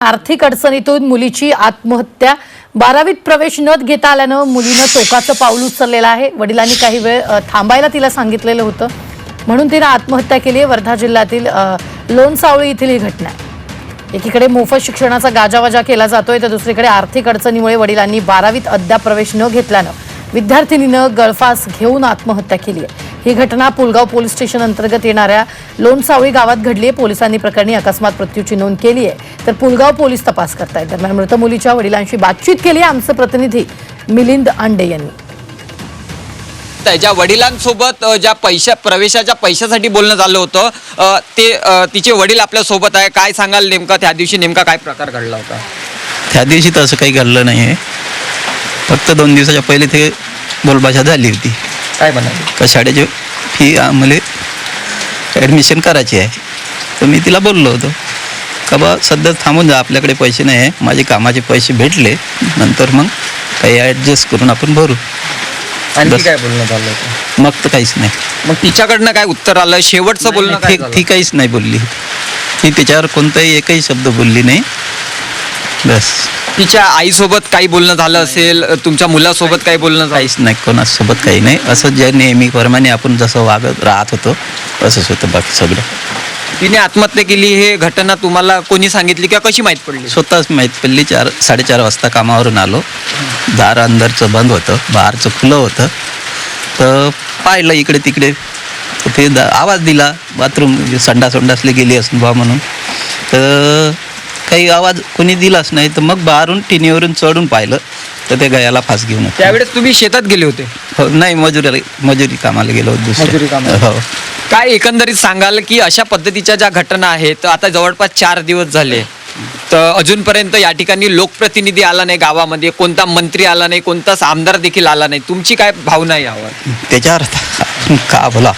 आर्थिक अडचणीतून मुलीची आत्महत्या. बारावीत प्रवेश न घेता आल्यानं मुलीनं टोकाचं पाऊल उचललेलं आहे. वडिलांनी काही वेळ थांबायला तिला सांगितलेलं होतं. म्हणून तिनं आत्महत्या केली आहे. वर्धा जिल्ह्यातील लोणसावळी येथील ही घटना एकीकडे मोफत शिक्षणाचा गाजावाजा केला जातोय तर दुसरीकडे आर्थिक अडचणीमुळे वडिलांनी बारावीत अद्याप प्रवेश न घेतल्यानं विद्यार्थिनीनं गळफास घेऊन आत्महत्या केली आहे. ही घटना पुलगाव पोलीस स्टेशन अंतर्गत येणाऱ्या लोणसावळी गावात घडली आहे. पोलिसांनी प्रकरणी अकस्मात मृत्यूची नोंद केली आहे. तर पुलगाव पोलीस तपास करतायत. दरम्यान मृत मुलीच्या वडिलांशी बातचीत केली आहे आमचे प्रतिनिधी मिलिंद अंडे यांनी. ज्या वडिलांसोबत ज्या पैशा प्रवेशाच्या पैशासाठी बोलणं झालं होतं ते तिचे वडील आपल्यासोबत आहे. काय सांगाल नेमका? त्या दिवशी नेमका काय प्रकार घडला होता? त्या दिवशी तर असं काही घडलं नाही आहे फक्त दोन दिवसाच्या पहिले ते बोलभाषा झाली होती. काय म्हणाले का शाळेची फी आम्हाला ॲडमिशन करायची आहे. तर मी तिला बोललो होतो का बा सध्या थांबून जा आपल्याकडे पैसे नाही आहे. माझे कामाचे पैसे भेटले. नंतर मग काही ॲडजस्ट करून आपण भरू. आणखी बस. काय बोलणं झालं होतं? मग तर काहीच नाही. मग तिच्याकडनं काय उत्तर आलं? शेवटचं बोलणं काय ती झालं? ती काहीच नाही बोलली. ती त्याच्यावर कोणताही एकही शब्द बोलली नाही. बस. तिच्या आईसोबत काही बोलणं झालं असेल तुमच्या मुलासोबत काही बोलणं झालं? काहीच नाही कोणासोबत काही नाही. असं जे नेहमीप्रमाणे आपण जसं वागत राहत होतो असंच होतं बाकी सगळं. तिने आत्महत्या केली हे घटना तुम्हाला कोणी सांगितली किंवा कशी माहीत पडली? स्वतःच माहीत पडली. चार साडेचार वाजता कामावरून आलो. दार अंदरचं बंद होतं बाहेरचं खुलं होतं. तर पाहिलं इकडे तिकडे तर ते दा आवाज दिला. बाथरूम संडास संडासले गेली असून बा म्हणून. तर काही आवाज कोणी दिलाच नाही तर मग बाहेरून टिनीवरून चढून पाहिलं तर ते गयाला फास घेऊन होते. त्यावेळेस तुम्ही शेतात गेले होते हो नाही मजुरी मजुरी कामाला गेलो होतो दुसऱ्या. मजुरी कामाला. हो काय एकंदरीत सांगाल की अशा पद्धतीच्या ज्या घटना आहेत आता जवळपास चार दिवस झाले तर अजूनपर्यंत या ठिकाणी लोकप्रतिनिधी आला नाही गावामध्ये कोणता मंत्री आला नाही कोणताच आमदार देखील आला नाही तुमची काय भावना आहे यावर त्याच्यावर आता आपण का बोला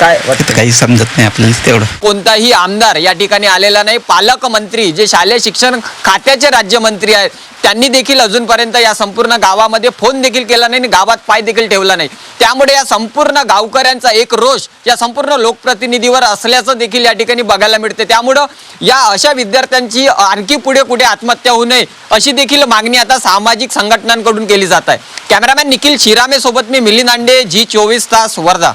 काय काही समजत नाही आपल्याला तेवढं. कोणताही आमदार या ठिकाणी आलेला नाही. पालकमंत्री जे शालेय शिक्षण खात्याचे राज्यमंत्री आहेत त्यांनी देखील अजूनपर्यंत या संपूर्ण गावामध्ये फोन देखील केला नाही आणि गावात पाय देखील ठेवला नाही. त्यामुळे या संपूर्ण गावकऱ्यांचा एक रोष या संपूर्ण लोकप्रतिनिधीवर असल्याचं देखील या ठिकाणी बघायला मिळते त्यामुळं या अशा विद्यार्थ्यांची आणखी पुढे कुठे आत्महत्या होऊ नये अशी देखील मागणी आता सामाजिक संघटनांकडून केली जात आहे. कॅमेरामॅन निखिल शिरामे सोबत मी मिलिंद अंडे जी चोवीस तास वर्धा.